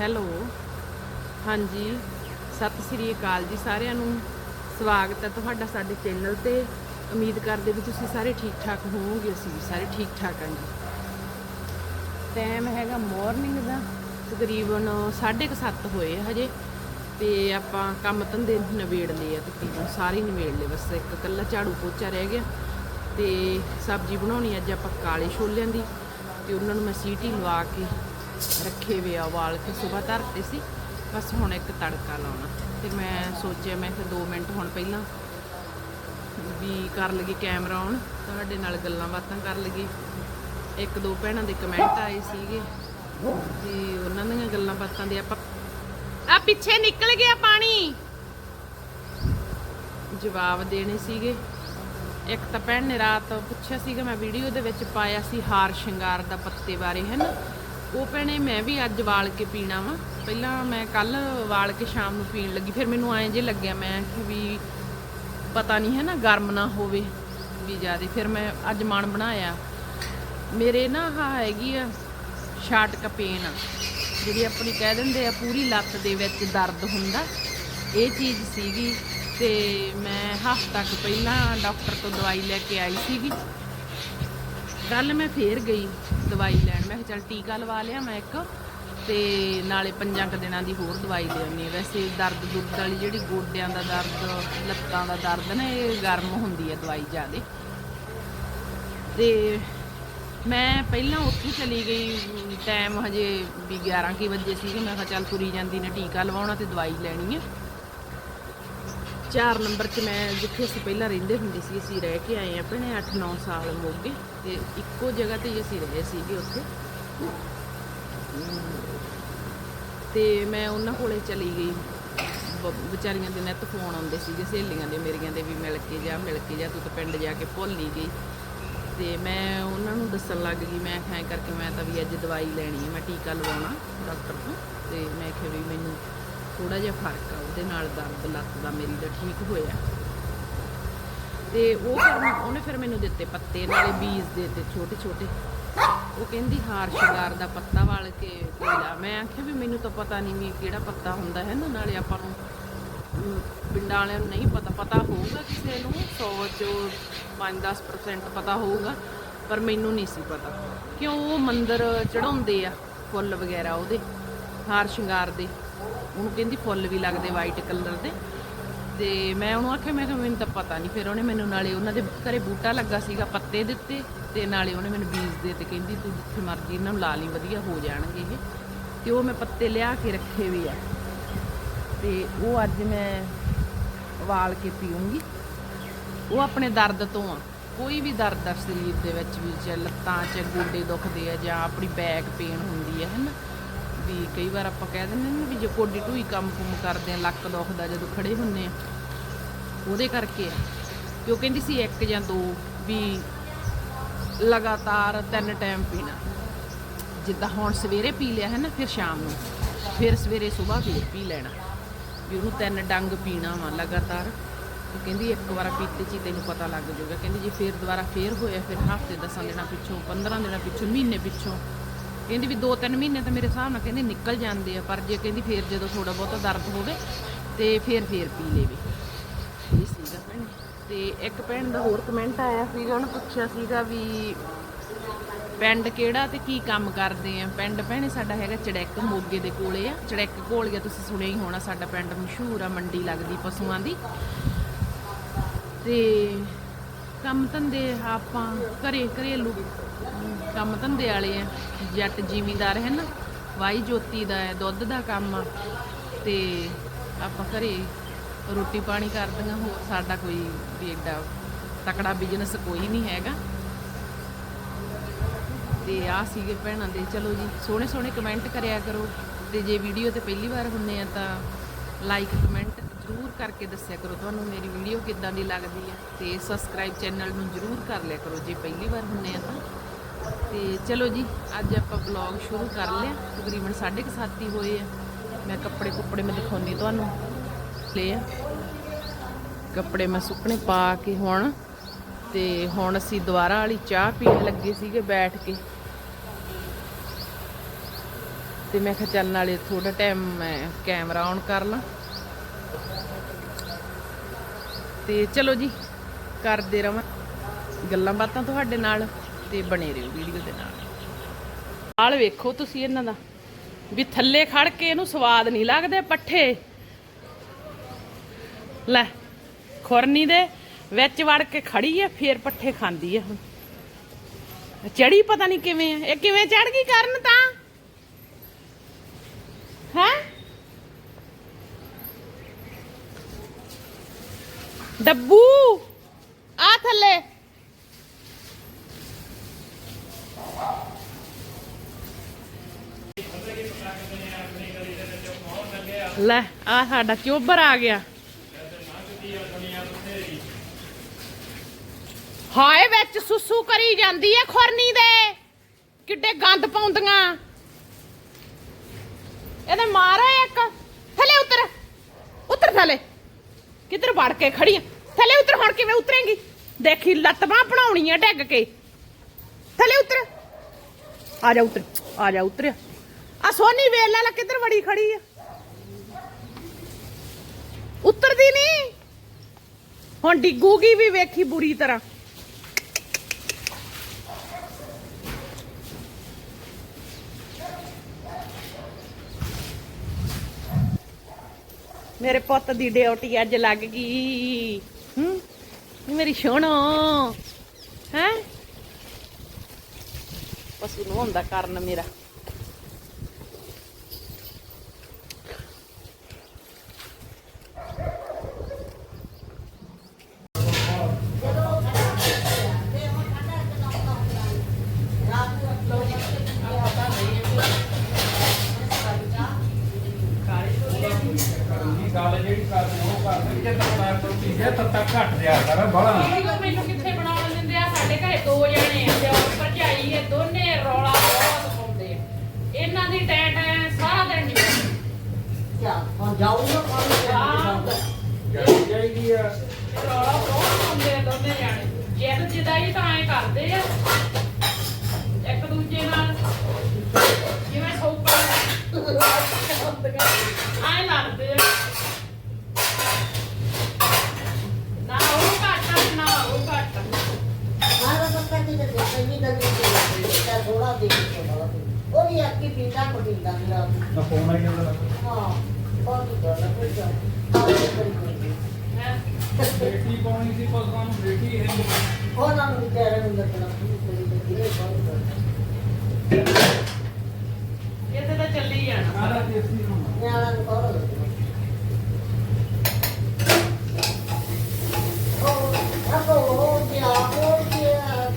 Hello. ਹਾਂਜੀ, ਸਤਿ ਸ੍ਰੀ ਅਕਾਲ ਜੀ ਸਾਰਿਆਂ ਨੂੰ। ਸਵਾਗਤ ਹੈ ਤੁਹਾਡਾ ਸਾਡੇ ਚੈਨਲ ਤੇ। ਉਮੀਦ ਕਰਦੇ ਵੀ ਤੁਸੀਂ ਸਾਰੇ ਠੀਕ ਠਾਕ ਹੋਵੋਗੇ, ਅਸੀਂ ਵੀ ਸਾਰੇ ਠੀਕ ਠਾਕ ਹਾਂ ਜੀ। ਟਾਈਮ ਹੈਗਾ ਮਾਰਨਿੰਗ ਦਾ। ਤਕਰੀਬਨ 7:30 ਹੋਏ ਹਜੇ। ਤੇ ਆਪਾਂ ਕੰਮ ਧੰਦੇ ਨਿਬੇੜ ਲਏ ਆ ਤਕਰੀਬਨ, ਸਾਰੇ ਹੀ ਨਿਬੇੜ ਲਏ ਬਸ ਇੱਕ ਕੱਲਾ ਝਾੜੂ ਪੋਚਾ ਰਹਿ ਗਿਆ। ਤੇ ਸਬਜ਼ੀ ਬਣਾਉਣੀ ਅੱਜ ਆਪਾਂ ਕਾਲੇ ਛੋਲਿਆਂ ਦੀ। ਤੇ ਉਹਨਾਂ ਨੂੰ ਮੈਂ ਸੀਟੀ ਲਵਾ ਕੇ ਰੱਖੇ ਵੇ ਆ ਉਬਾਲ ਕੇ ਸਵੇਰ ਧਰਤੇ ਸੀ। ਬਸ ਹੁਣ ਇੱਕ ਤੜਕਾ ਲਾਉਣਾ। ਤੇ ਮੈਂ ਸੋਚਿਆ, ਮੈਂ ਫਿਰ 2 ਮਿੰਟ ਹੁਣ ਪਹਿਲਾਂ ਵੀ ਕਰ ਲਗੀ ਕੈਮਰਾ ਔਨ ਤੁਹਾਡੇ ਨਾਲ ਗੱਲਾਂ ਬਾਤਾਂ ਕਰ ਲਗੀ ਇੱਕ ਦੋ ਭੈਣਾਂ ਦੇ ਕਮੈਂਟ ਆਏ ਸੀਗੇ। ਤੇ ਉਹਨਾਂ ਦੀਆਂ ਗੱਲਾਂ ਬਾਤਾਂ ਦੇ ਆਪਾਂ ਆ ਪਿੱਛੇ ਨਿਕਲ ਗਿਆ ਪਾਣੀ। ਜਵਾਬ ਦੇਣੇ ਸੀਗੇ। ਇੱਕ ਤਾਂ ਭੈਣ ਨੇ ਰਾਤ ਪੁੱਛਿਆ ਸੀਗਾ, ਮੈਂ ਵੀਡੀਓ ਦੇ ਵਿੱਚ ਪਾਇਆ ਸੀ ਹਾਰ ਸ਼ਿੰਗਾਰ ਦਾ ਪੱਤੇ ਬਾਰੇ ਹੈ ਨਾ ਉਹ ਭੈਣੇ ਮੈਂ ਵੀ ਅੱਜ ਵਾਲ ਕੇ ਪੀਣਾ ਵਾ। ਪਹਿਲਾਂ ਮੈਂ ਕੱਲ ਵਾਲ ਕੇ ਸ਼ਾਮ ਨੂੰ ਪੀਣ ਲੱਗੀ, ਫਿਰ ਮੈਨੂੰ ਐਂ ਜੇ ਲੱਗਿਆ ਮੈਂ ਵੀ ਪਤਾ ਨਹੀਂ ਹੈ ਨਾ, ਗਰਮ ਨਾ ਹੋਵੇ ਵੀ ਜ਼ਿਆਦਾ। ਫਿਰ ਮੈਂ ਅੱਜ ਮਨ ਬਣਾਇਆ। ਮੇਰੇ ਨਾ ਆਹ ਹੈਗੀ ਆ ਸ਼ਾਰਟ ਕਪੇਨ ਜਿਹੜੀ ਆਪਣੀ ਕਹਿ ਦਿੰਦੇ ਆ, ਪੂਰੀ ਲੱਤ ਦੇ ਵਿੱਚ ਦਰਦ ਹੁੰਦਾ। ਇਹ ਚੀਜ਼ ਸੀਗੀ ਤੇ ਮੈਂ ਹਫ਼ਤਾ ਕੁ ਪਹਿਲਾਂ ਡਾਕਟਰ ਤੋਂ ਦਵਾਈ ਲੈ ਕੇ ਆਈ ਸੀਗੀ। ਕੱਲ ਮੈਂ ਫੇਰ ਗਈ ਦਵਾਈ ਲੈਣ। ਮੈਂ ਕਿਹਾ ਚੱਲ ਟੀਕਾ ਲਵਾ ਲਿਆ ਮੈਂ ਇੱਕ ਤੇ ਨਾਲੇ ਪੰਜਾਂ ਕੁ ਦਿਨਾਂ ਦੀ ਹੋਰ ਦਵਾਈ ਲੈਣੀ ਵੈਸੇ ਦਰਦ ਦੁਰਦ ਵਾਲੀ ਜਿਹੜੀ ਗੋਡਿਆਂ ਦਾ ਦਰਦ, ਲੱਤਾਂ ਦਾ ਦਰਦ ਨਾ, ਇਹ ਗਰਮ ਹੁੰਦੀ ਹੈ ਦਵਾਈ ਜ਼ਿਆਦੇ। ਤੇ ਮੈਂ ਪਹਿਲਾਂ ਉੱਥੇ ਚਲੀ ਗਈ, ਟਾਈਮ ਹਜੇ ਵੀ 11 ਕੀ ਵਜੇ ਸੀਗੇ। ਮੈਂ ਕਿਹਾ ਚੱਲ ਤੁਰੀ ਜਾਂਦੀ ਨੇ, ਟੀਕਾ ਲਵਾਉਣਾ ਤੇ ਦਵਾਈ ਲੈਣੀ ਹੈ। 4 ਨੰਬਰ 'ਚ ਮੈਂ ਜਿੱਥੇ ਅਸੀਂ ਪਹਿਲਾਂ ਰਹਿੰਦੇ ਹੁੰਦੇ ਸੀ, ਅਸੀਂ ਰਹਿ ਕੇ ਆਏ ਆ ਭੈਣੇ 8-9 ਸਾਲ ਹੋ ਗਏ ਤੇ ਇੱਕੋ ਜਗ੍ਹਾ ਤੇ ਹੀ ਅਸੀਂ ਰਹੇ ਸੀਗੇ ਉੱਥੇ। ਤੇ ਮੈਂ ਉਹਨਾਂ ਕੋਲੇ ਚਲੀ ਗਈ। ਬ- ਵਿਚਾਰੀਆਂ ਦੇ ਨੈਟ ਫੋਨ ਆਉਂਦੇ ਸੀਗੇ, ਸਹੇਲੀਆਂ ਦੇ, ਮੇਰੀਆਂ ਦੇ ਵੀ ਮਿਲ ਕੇ ਜਾ, ਮਿਲ ਕੇ ਜਾ, ਤੂੰ ਤਾਂ ਪਿੰਡ ਜਾ ਕੇ ਭੁੱਲ ਹੀ ਗਈ। ਤੇ ਮੈਂ ਉਹਨਾਂ ਨੂੰ ਦੱਸਣ ਲੱਗ ਗਈ, ਮੈਂ ਖਾਂ ਕਰਕੇ ਮੈਂ ਤਾਂ ਵੀ ਅੱਜ ਦਵਾਈ ਲੈਣੀ ਹੈ, ਮੈਂ ਟੀਕਾ ਲਵਾਉਣਾ ਡਾਕਟਰ ਤੋਂ। ਤੇ ਮੈਂ ਕਿਹਾ ਵੀ ਮੈਨੂੰ ਥੋੜਾ ਜਿਹਾ ਫ਼ਰਕ ਆ, ਉਹਦੇ ਨਾਲ ਦਰਦ ਲੱਤ ਦਾ ਮੇਰੀ ਦਾ ਠੀਕ ਹੋਇਆ। ਤੇ ਉਹ ਫਿਰ ਉਹਨੇ ਫਿਰ ਮੈਨੂੰ ਦਿੱਤੇ ਪੱਤੇ, ਨਾਲੇ ਬੀਜ ਦੇ ਤੇ ਛੋਟੇ ਛੋਟੇ। ਉਹ ਕਹਿੰਦੀ ਹਾਰ ਸ਼ਿੰਗਾਰ ਦਾ ਪੱਤਾ ਵਾਲ ਕੇ ਕੋਲਾ ਮੈਂ ਆਖਿਆ ਵੀ ਮੈਨੂੰ ਤਾਂ ਪਤਾ ਨਹੀਂ ਵੀ ਕਿਹੜਾ ਪੱਤਾ ਹੁੰਦਾ ਹੈ ਨਾ, ਨਾਲੇ ਆਪਾਂ ਨੂੰ ਪਿੰਡਾਂ ਵਾਲਿਆਂ ਨੂੰ ਨਹੀਂ ਪਤਾ। ਪਤਾ ਹੋਊਗਾ ਕਿਸੇ ਨੂੰ 100 ਚੋਂ 5-10% ਪਤਾ ਹੋਊਗਾ, ਪਰ ਮੈਨੂੰ ਨਹੀਂ ਸੀ ਪਤਾ। ਕਿਉਂ ਉਹ ਮੰਦਰ ਚੜਾਉਂਦੇ ਆ, ਫੁੱਲ ਵਗੈਰਾ ਉਹਦੇ, ਹਾਰ ਸ਼ਿੰਗਾਰ ਦੇ। ਉਹਨੂੰ ਕਹਿੰਦੀ ਫੁੱਲ ਵੀ ਲੱਗਦੇ ਵਾਈਟ ਕਲਰ ਦੇ। ਤੇ ਮੈਂ ਉਹਨੂੰ ਆਖਿਆ, ਮੈਂ ਕਿਹਾ ਮੈਨੂੰ ਤਾਂ ਪਤਾ ਨਹੀਂ ਫਿਰ ਉਹਨੇ ਮੈਨੂੰ ਨਾਲੇ ਉਹਨਾਂ ਦੇ ਘਰੇ ਬੂਟਾ ਲੱਗਾ ਸੀਗਾ ਪੱਤੇ ਦਿੱਤੇ ਤੇ ਨਾਲੇ ਉਹਨੇ ਮੈਨੂੰ ਬੀਜ ਦੇ ਤੇ ਕਹਿੰਦੀ, ਤੂੰ ਜਿੱਥੇ ਮਰਜ਼ੀ ਇਹਨਾਂ ਨੂੰ ਲਾ ਲਈ, ਵਧੀਆ ਹੋ ਜਾਣਗੇ ਇਹ। ਤੇ ਉਹ ਮੈਂ ਪੱਤੇ ਲਿਆ ਕੇ ਰੱਖੇ ਵੀ ਆ। ਤੇ ਉਹ ਅੱਜ ਮੈਂ ਵਾਲ ਕੇ ਪੀਉਂਗੀ ਉਹ ਆਪਣੇ ਦਰਦ ਤੋਂ ਆ। ਕੋਈ ਵੀ ਦਰਦ ਆ ਸਰੀਰ ਦੇ ਵਿੱਚ ਵੀ, ਚਾਹੇ ਲੱਤਾਂ 'ਚ ਗੋਡੇ ਦੁਖਦੇ ਆ ਜਾਂ ਆਪਣੀ ਬੈਕ ਪੇਨ ਹੁੰਦੀ ਹੈ ਹਨਾ? ਵੀ ਕਈ ਵਾਰ ਆਪਾਂ ਕਹਿ ਦਿੰਦੇ ਨੇ ਵੀ ਜੇ ਕੋਡੀ ਢੂਈ ਕੰਮ ਕੁਮ ਕਰਦੇ ਆ, ਲੱਕ ਦੁਖਦਾ ਜਦੋਂ ਖੜੇ ਹੁੰਨੇ ਆ। ਉਹਦੇ ਕਰਕੇ ਆ। ਕਿਉਂ ਕਹਿੰਦੀ ਸੀ ਇੱਕ ਜਾਂ ਦੋ ਵੀ ਲਗਾਤਾਰ ਤਿੰਨ ਟਾਈਮ ਪੀਣਾ। ਜਿੱਦਾਂ ਹੁਣ ਸਵੇਰੇ ਪੀ ਲਿਆ ਹੈ ਨਾ, ਫਿਰ ਸ਼ਾਮ ਨੂੰ। ਫਿਰ ਸਵੇਰੇ ਸਵੇਰ ਫਿਰ ਪੀ ਲੈਣਾ। ਵੀ ਉਹਨੂੰ ਤਿੰਨ ਡੰਗ ਪੀਣਾ ਵਾ ਲਗਾਤਾਰ। ਕਹਿੰਦੀ ਇੱਕ ਵਾਰ ਪੀਤੇ ਚ ਤੈਨੂੰ ਪਤਾ ਲੱਗ ਜਾਊਗਾ। ਕਹਿੰਦੀ ਜੇ ਫਿਰ ਦੁਬਾਰਾ ਫੇਰ ਹੋਇਆ, ਫਿਰ ਹਫ਼ਤੇ 10 ਦਿਨਾਂ ਪਿੱਛੋਂ 15 ਦਿਨਾਂ ਪਿੱਛੋਂ, ਮਹੀਨੇ ਪਿੱਛੋਂ ਕਹਿੰਦੀ ਵੀ 2-3 ਮਹੀਨੇ ਤਾਂ ਮੇਰੇ ਹਿਸਾਬ ਨਾਲ ਕਹਿੰਦੀ ਨਿਕਲ ਜਾਂਦੇ ਆ ਪਰ ਜੇ ਕਹਿੰਦੀ ਫੇਰ ਜਦੋਂ ਥੋੜਾ ਬਹੁਤਾ ਦਰਦ ਹੋਵੇ ਤੇ ਫੇਰ ਫੇਰ ਪੀ ਲੇਵੇ ਇਹ ਸੀਗਾ ਭੈਣ। ਤੇ ਇੱਕ ਭੈਣ ਦਾ ਹੋਰ ਕਮੈਂਟ ਆਇਆ ਸੀਗਾ ਉਹਨੇ ਪੁੱਛਿਆ ਸੀਗਾ ਵੀ ਪਿੰਡ ਕਿਹੜਾ ਤੇ ਕੀ ਕੰਮ ਕਰਦੇ ਆ? ਪਿੰਡ ਭੈਣੇ ਸਾਡਾ ਹੈਗਾ ਚੜੈਕ ਮੋਗੇ ਦੇ ਕੋਲੇ ਆ। ਚੜੈਕ ਕੋਲੀਆ ਤੁਸੀਂ ਸੁਣਿਆ ਹੀ ਹੋਣਾ ਸਾਡਾ ਪਿੰਡ ਮਸ਼ਹੂਰ ਆ ਮੰਡੀ ਲੱਗਦੀ ਪਸ਼ੂਆਂ ਦੀ। ਤੇ ਕੰਮ ਧੰਦੇ ਆਪਾਂ ਘਰੇ ਘਰੇਲੂ ਕੰਮ ਧੰਦੇ ਵਾਲੇ ਆ, ਜੱਟ ਜ਼ਿਮੀਂਦਾਰ ਹੈ ਨਾ ਵਾਈ ਜੋਤੀ ਦਾ ਹੈ, ਦੁੱਧ ਦਾ ਕੰਮ ਆ, ਤੇ ਆਪਾਂ ਘਰੇ ਰੋਟੀ ਪਾਣੀ ਕਰਦੀਆਂ, ਹੋਰ ਸਾਡਾ ਕੋਈ ਵੀ ਏਡਾ ਤਕੜਾ ਬਿਜ਼ਨਸ ਕੋਈ ਨਹੀਂ ਹੈਗਾ। ਤੇ ਆ ਸੀਗੇ ਭੈਣਾਂ ਦੇ, ਚਲੋ ਜੀ ਸੋਹਣੇ ਸੋਹਣੇ ਕਮੈਂਟ ਕਰਿਆ ਕਰੋ, ਤੇ ਜੇ ਵੀਡੀਓ ਤੇ ਪਹਿਲੀ ਵਾਰ ਹੁੰਨੇ ਆ ਤਾਂ ਲਾਈਕ ਕਮੈਂਟ ਜ਼ਰੂਰ ਕਰਕੇ ਦੱਸਿਆ ਕਰੋ ਤੁਹਾਨੂੰ ਮੇਰੀ ਵੀਡੀਓ ਕਿੱਦਾਂ ਦੀ ਲੱਗਦੀ ਹੈ ਤੇ ਸਬਸਕ੍ਰਾਈਬ ਚੈਨਲ ਨੂੰ ਜ਼ਰੂਰ ਕਰ ਲਿਆ ਕਰੋ, ਜੇ ਪਹਿਲੀ ਵਾਰ ਹੁੰਨੇ ਆ ਤਾਂ। ਤੇ ਚਲੋ ਜੀ, ਅੱਜ ਆਪਾਂ ਵਲੌਗ ਸ਼ੁਰੂ ਕਰ ਲਿਆ। ਤਕਰੀਬਨ 7:30 ਹੀ ਹੋਏ ਆ। ਮੈਂ ਕੱਪੜੇ ਕੁੱਪੜੇ ਮੈਂ ਦਿਖਾਉਣੀ ਤੁਹਾਨੂੰ। ਲੈ ਆ। ਕੱਪੜੇ ਮੈਂ ਸੁੱਕਣੇ ਪਾ ਕੇ ਹੁਣ। ਤੇ ਹੁਣ ਅਸੀਂ ਦੁਬਾਰਾ ਵਾਲੀ ਚਾਹ ਪੀਣ ਲੱਗੇ ਸੀਗੇ ਬੈਠ ਕੇ। ਤੇ ਮੈਂ ਕਿਹਾ ਚੱਲ ਨਾਲੇ ਥੋੜਾ ਟਾਈਮ ਮੈਂ ਕੈਮਰਾ ਔਨ ਕਰ ਲਾਂ। ਤੇ ਚਲੋ ਜੀ, ਕਰਦੇ ਰਵਾਂ। ਗੱਲਾਂ ਬਾਤਾਂ ਤੁਹਾਡੇ ਨਾਲ। ਤੇ ਬਣੇ ਰਹੋ ਵੀਡੀਓ ਦੇ ਨਾਲ। ਹਾਲ ਵੇਖੋ ਤੁਸੀਂ ਇਹਨਾਂ ਦਾ। ਵੀ ਥੱਲੇ ਖੜ ਕੇ ਇਹਨੂੰ ਸਵਾਦ ਨਹੀਂ ਲੱਗਦੇ ਪੱਠੇ। ਲੈ, ਖੁਰਨੀ ਦੇ ਵਿੱਚ ਵੜ ਕੇ ਖੜੀ ਐ ਫੇਰ ਪੱਠੇ ਖਾਂਦੀ ਐ ਹੁਣ। ਚੜੀ ਪਤਾ ਨਹੀਂ ਕਿਵੇਂ ਐ ਇਹ ਕਿਵੇਂ ਚੜ ਗਈ ਕਰਨ ਤਾਂ? ਹੈ? ਡੱਬੂ! ਆ ਥੱਲੇ। ਲੈ, ਆ ਸਾਡਾ ਚੋਬਰ ਆ ਗਿਆ। ਹਾਏ ਵਿੱਚ ਸੁਸੂ ਕਰੀ ਜਾਂਦੀ ਐ ਖੁਰਨੀ ਦੇ। ਕਿੱਡੇ ਗੰਦ ਪਾਉਂਦੀਆਂ। ਇਹਦੇ ਮਾਰਾ ਇੱਕ। ਥੱਲੇ ਉਤਰ ਉਤਰ ਥੱਲੇ। ਕਿੱਧਰ ਵੜ ਕੇ ਖੜੀ ਆ? ਥੱਲੇ ਉਤਰ, ਹੁਣ ਕਿਵੇਂ ਉਤਰੇਂਗੀ? ਦੇਖੀ, ਲੱਤ ਬਾਂਹ ਬਣਾਉਣੀ ਆ ਡਿੱਗ ਕੇ। ਥੱਲੇ ਉਤਰ। ਆ ਜਾ ਉਤਰ, ਆ ਜਾ ਉਤਰਿਆ। ਆ ਸੋਨੀ ਵੇਲ ਲੈ ਕਿੱਧਰ ਵੜੀ ਖੜੀ ਆ। ਉਤਰਦੀ ਨਹੀਂ। ਹੁਣ ਡਿੱਗੂਗੀ ਵੀ, ਵੇਖੀ ਬੁਰੀ ਤਰ੍ਹਾਂ। ਮੇਰੇ ਪੁੱਤ ਦੀ ਡਿਊਟੀ ਅੱਜ ਲੱਗ ਗਈ। ਹੂੰ? ਮੇਰੀ ਸੋਹਣਾ ਹੈ? ਪਸ਼ੂ ਨੂੰ ਹੁੰਦਾ ਕਰਨ ਮੇਰਾ ਕੀ ਗੱਲ ਜਿਹੜੀ ਕਰਦੇ ਉਹ ਕਰਦੇ ਜੇ ਤਾਂ ਮੈਂ ਤੋਂ ਤਾਂ ਤੱਕ ਘਟ ਦਿਆ ਕਰ ਬੜਾ ਮੈਨੂੰ ਮੈਨੂੰ ਕਿੱਥੇ ਬਣਾਉਣ ਦਿੰਦੇ ਆ? ਸਾਡੇ ਘਰੇ ਦੋ ਜਣੇ ਆ ਤੇ ਉਹ ਭਰਜਾਈ ਇਹ ਦੋਨੇ ਰੌਲਾ ਬਹੁਤ ਪਾਉਂਦੇ ਆ। ਇਹਨਾਂ ਦੀ ਟੈਂ ਟੈਂ ਸਾਰਾ ਦਿਨ ਨਹੀਂ ਜਾਈ ਜਾਈਦੀ ਆ। ਰੌਲਾ ਬਹੁਤ ਪਾਉਂਦੇ ਆ ਦੋਨੇ ਜਾਣੇ। ਜਿੱਦ ਜਿਦਾਈ ਤਾਂ ਐ ਕਰਦੇ ਆ। ਇੱਕ ਦੂਜੇ ਨਾਲ ਜਿਵੇਂ ਸੌਪਾ ਐ ਲੜਦੇ ਆ ਨਾ ਉਹ ਘੱਟ ਆ, ਨਾ ਉਹ ਘੱਟ ਆ। ਉਹ ਵੀ ਅੱਕੀ ਪੀਂਦਾ ਪੀਂਦਾ ਮੇਰਾ ਨਾ ਫੋਨ ਆਈ ਜਾਂਦਾ ਕੋਈ ਹੈਂ। ਬੇਟੀ ਪਾਉਣੀ ਸੀ? ਪਸਾਂ ਨੂੰ ਬੇਟੀ ਹੈ ਉਹਨਾਂ ਨੂੰ ਵਿਚਾਰੇ ਨੂੰ ਲੱਗਣਾ ਸ਼ੁਰੂ ਕਰੀ ਤੇ ਇਹ ਬਹੁਤ ਗੱਲ ਇੱਥੇ ਤਾਂ ਚੱਲੀ ਜਾਣਾ ਸਾਰਾ ਦੇਸੀ ਨੂੰ ਨਿਆਣਾ ਨੂੰ ਕਹੋ ਲੱਗਣਾ ਉਹ ਆਪੋ ਹੋ ਗਿਆ ਹੋ ਗਿਆ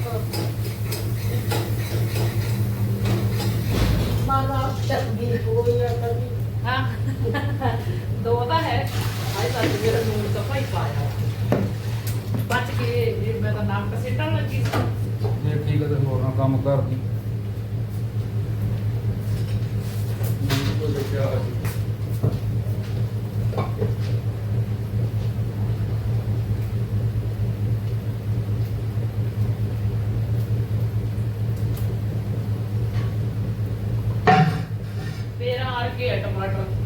ਮਾਨਾ ਤਕਬੀਰ ਕੋਈ ਨਾ ਕਰੀ ਹਾਂ ਦੋ ਤਾਂ ਹੈ ਆਈ ਤਾਂ ਮੇਰਾ ਨੂਰ ਤਾਂ ਭਾਈ ਪਾਇਆ ਬਚ ਕੇ ਇਹ ਮੈਂ ਤਾਂ ਨਾਮ ਕਸੇਟਣ ਲੱਗੀ ਸੀ। ਜੇ ਠੀਕ ਹੈ ਤੇ ਹੋਰ ਨਾ ਕੰਮ ਕਰਦੀ ਕੋਈ ਦੇਖਿਆ ਫੇਰ ਆਰ ਕੇ ਆ ਟਮਾਟਰ।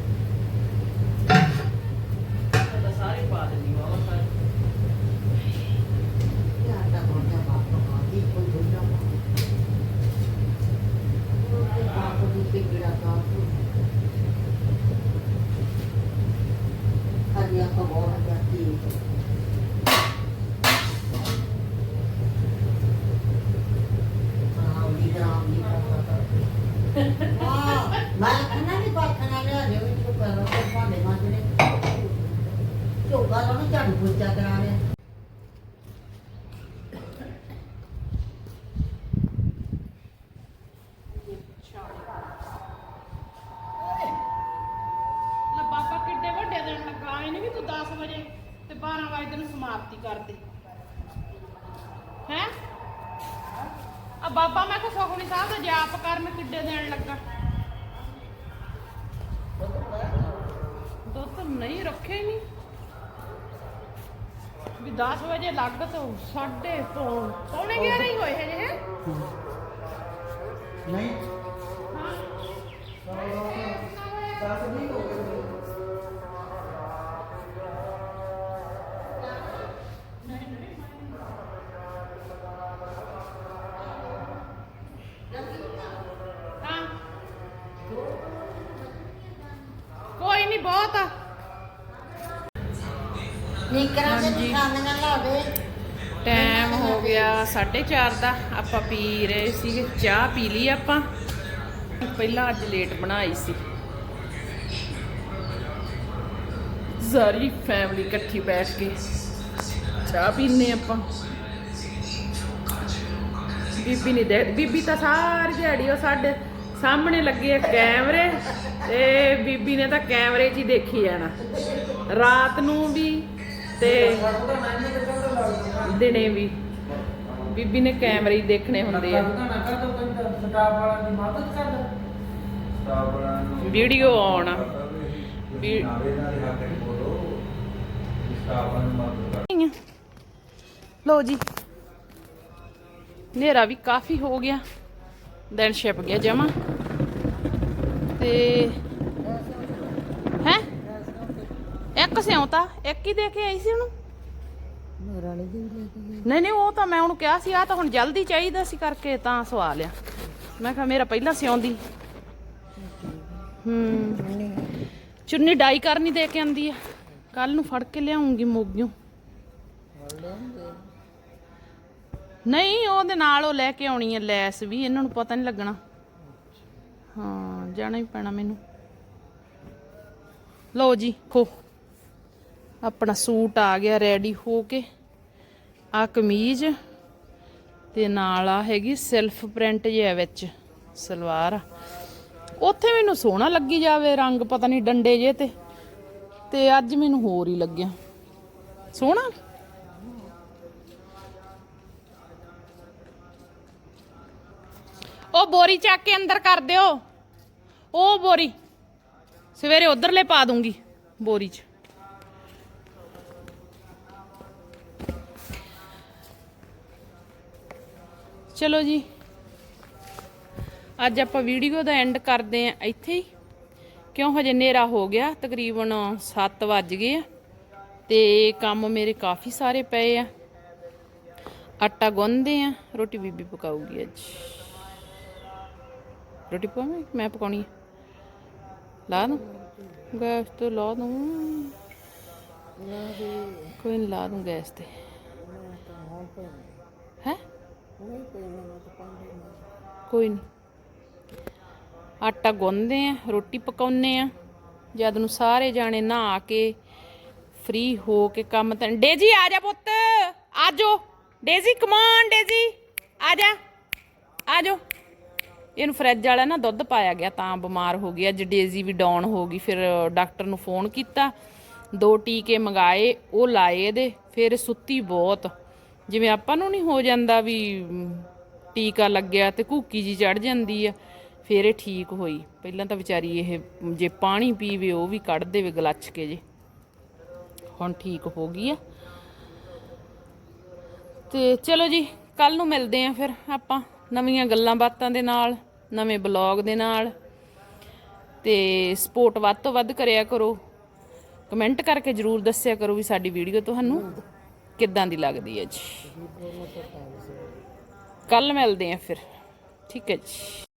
ਬਾਬਾ ਮੈਂ ਕਿਹਾ ਸੁਖਮਨੀ ਸਾਹਿਬ ਦਾ ਜਾਪ ਕਰਨ ਕਿੱਡੇ ਦਿਨ ਲੱਗਾ ਦੁੱਧ ਨਹੀਂ ਰੱਖੇ ਹੀ ਨਹੀਂ ਵੀ 10 ਵਜੇ ਲੱਗ ਤੋਂ ਸਾਢੇ ਪੌਣ ਪੌਣੇ 11 ਹੀ ਹੋਏ ਹਜੇ ਹੈ नहीं, ਹਾਂ ਹਾਂ ਨੀਕਰਾਂ ਦੇ ਹਾਂਜੀ। ਨਿਸ਼ਾਨੀਆਂ ਲਾ ਦੇ। ਟਾਈਮ ਹੋ ਗਿਆ 4:30 ਦਾ। ਆਪਾਂ ਪੀ ਰਹੇ ਸੀਗੇ ਚਾਹ ਪੀ ਲਈ ਆਪਾਂ। ਪਹਿਲਾਂ ਅੱਜ ਲੇਟ ਬਣਾਈ ਸੀ। ਸਾਰੀ ਫੈਮਿਲੀ ਇਕੱਠੀ ਬੈਠ ਕੇ ਚਾਹ ਪੀਨੇ ਆਪਾਂ। ਬੀਬੀ ਨਹੀਂ ਦੇ ਬੀਬੀ ਤਾਂ ਸਾਰੀ ਦਿਹਾੜੀ ਉਹ ਸਾਡੇ ਸਾਹਮਣੇ ਲੱਗੇ ਆ ਕੈਮਰੇ ਤੇ ਬੀਬੀ ਨੇ ਤਾਂ ਕੈਮਰੇ 'ਚ ਹੀ ਦੇਖੀ ਜਾਣਾ। ਰਾਤ ਨੂੰ ਵੀ ਤੇ ਦਿਨੇ ਵੀ। ਬੀਬੀ ਨੇ ਕੈਮਰੇ ਹੀ ਦੇਖਣੇ ਹੁੰਦੇ ਆ। ਵੀਡੀਓ ਆਉਣ। ਵੀ- ਲੋ ਜੀ। ਹਨੇਰਾ ਵੀ ਕਾਫੀ ਹੋ ਗਿਆ। ਦਿਨ ਛਿਪ ਗਿਆ ਜਮਾ। ਤੇ ਹੈ ਇੱਕ ਸਿਉਂਤਾ ਇੱਕ ਹੀ ਦੇ ਕੇ ਆਈ ਸੀ ਉਹਨੂੰ। ਮੇਰਾ ਨਹੀਂ ਜੀ ਨਹੀਂ ਨਹੀਂ ਉਹ ਤਾਂ ਮੈਂ ਉਹਨੂੰ ਕਿਹਾ ਸੀ ਆ ਤਾਂ ਹੁਣ ਜਲਦੀ ਚਾਹੀਦਾ ਸੀ ਕਰਕੇ ਤਾਂ ਸਵਾ ਲਿਆ ਮੈਂ ਕਿਹਾ ਮੇਰਾ ਪਹਿਲਾਂ ਸਿਉਂਦੀ ਹੂੰ। ਚੁੰਨੀ ਡਾਈ ਕਰਨੀ ਦੇ ਕੇ ਆਂਦੀ ਆ। ਕੱਲ ਨੂੰ ਫੜ ਕੇ ਲਿਆਉਂਗੀ ਮੋਗਿਓ। ਨਹੀਂ, ਉਹਦੇ ਨਾਲ ਉਹ ਲੈ ਕੇ ਆਉਣੀ ਹੈ ਲੈਸ ਵੀ, ਇਹਨਾਂ ਨੂੰ ਪਤਾ ਨਹੀਂ ਲੱਗਣਾ। ਹਾਂ, ਜਾਣਾ ਹੀ ਪੈਣਾ ਮੈਨੂੰ। ਲਓ ਜੀ, ਖੋ। ਆਪਣਾ ਸੂਟ ਆ ਗਿਆ ਰੈਡੀ ਹੋ ਕੇ। ਆ ਕਮੀਜ਼ ਤੇ ਨਾਲ ਆ ਹੈਗੀ ਸੈਲਫ ਪ੍ਰਿੰਟ ਜਿਹਾ ਵਿੱਚ, ਸਲਵਾਰ। ਉੱਥੇ ਮੈਨੂੰ ਸੋਹਣਾ ਲੱਗੀ ਜਾਵੇ, ਰੰਗ ਪਤਾ ਨਹੀਂ ਡੰਡੇ ਜੇ ਤੇ। ਤੇ ਅੱਜ ਮੈਨੂੰ ਹੋਰ ਹੀ ਲੱਗਿਆ। ਸੋਹਣਾ? ਉਹ ਬੋਰੀ ਚੱਕ ਕੇ ਅੰਦਰ ਕਰ ਦਿਓ। ਉਹ ਬੋਰੀ, ਸਵੇਰੇ ਉਧਰਲੇ ਪਾ ਦੂੰਗੀ ਬੋਰੀ 'ਚ। ਚਲੋ ਜੀ। ਅੱਜ ਆਪਾਂ ਵੀਡੀਓ ਦਾ ਐਂਡ ਕਰਦੇ ਆਂ ਇੱਥੇ ਹੀ। ਕਿਉਂ ਹਜੇ ਹਨੇਰਾ ਹੋ ਗਿਆ ਤਕਰੀਬਨ 7 ਵੱਜ ਗਏ ਆ ਤੇ ਕੰਮ ਮੇਰੇ ਕਾਫੀ ਸਾਰੇ ਪਏ ਆ। ਆਟਾ ਗੁੰਨਦੇ ਆ ਰੋਟੀ ਬੀਬੀ ਪਕਾਊਗੀ ਅੱਜ। ਰੋਟੀ ਪਾਵਾਂ ਮੈਂ ਪਕਾਉਣੀ ਆ। ਲਾ ਦੂੰ? ਗੈਸ ਤੇ ਲਾ ਦੂੰ। ਕੋਈ ਲਾ ਦੂੰ ਗੈਸ ਤੇ। ਕੋਈ ਨਹੀਂ। ਆਟਾ ਗੁੰਨਦੇ ਆ, ਰੋਟੀ ਪਕਾਉਂਦੇ ਆ। ਜਦ ਨੂੰ ਸਾਰੇ ਜਾਣੇ ਨਹਾ ਕੇ ਫ੍ਰੀ ਹੋ ਕੇ ਕੰਮ ਤੇ ਡੇਜੀ, ਆ ਜਾ ਪੁੱਤ। ਆਜੋ ਡੇਜੀ ਕਮਾਨ ਡੇਜੀ। ਆ ਜਾ। ਆਜੋ ਇਹਨੂੰ ਫਰਿੱਜ ਵਾਲਾ ਨਾ ਦੁੱਧ ਪਾਇਆ ਗਿਆ, ਤਾਂ ਬਿਮਾਰ ਹੋ ਗਈ। ਅੱਜ ਡੇਜ਼ੀ ਵੀ ਡਾਊਨ ਹੋ ਗਈ। ਫਿਰ ਡਾਕਟਰ ਨੂੰ ਫੋਨ ਕੀਤਾ। ਦੋ ਟੀਕੇ ਮੰਗਾਏ, ਉਹ ਲਾਏ ਇਹਦੇ। ਫਿਰ ਸੁੱਤੀ ਬਹੁਤ। ਜਿਵੇਂ ਆਪਾਂ ਨੂੰ ਨਹੀਂ ਹੋ ਜਾਂਦਾ ਵੀ ਟੀਕਾ ਲੱਗਿਆ ਤੇ ਘੂਕੀ ਜੀ ਚੜ ਜਾਂਦੀ ਆ, ਫਿਰ ਇਹ ਠੀਕ ਹੋਈ। ਪਹਿਲਾਂ ਤਾਂ ਵਿਚਾਰੀ ਇਹ, ਜੇ ਪਾਣੀ ਪੀਵੇ, ਉਹ ਵੀ ਕੱਢ ਦੇਵੇ ਗਲੱਚ ਕੇ ਜੇ। ਹੁਣ ਠੀਕ ਹੋ ਗਈ ਆ। ਤੇ ਚਲੋ ਜੀ ਕੱਲ ਨੂੰ ਮਿਲਦੇ ਆਂ ਫਿਰ ਆਪਾਂ ਨਵੀਆਂ ਗੱਲਾਂ ਬਾਤਾਂ ਦੇ ਨਾਲ, ਨਵੇਂ ਬਲੌਗ ਦੇ ਨਾਲ। ਤੇ ਸਪੋਰਟ ਵੱਧ ਤੋਂ ਵੱਧ ਕਰਿਆ ਕਰੋ। ਕਮੈਂਟ ਕਰਕੇ ਜਰੂਰ ਦੱਸਿਆ ਕਰੋ ਵੀ ਸਾਡੀ ਵੀਡੀਓ ਤੁਹਾਨੂੰ ਕਿੱਦਾਂ ਦੀ ਲੱਗਦੀ ਹੈ ਜੀ? ਕੱਲ ਮਿਲਦੇ ਆਂ ਫਿਰ। ਠੀਕ ਹੈ ਜੀ।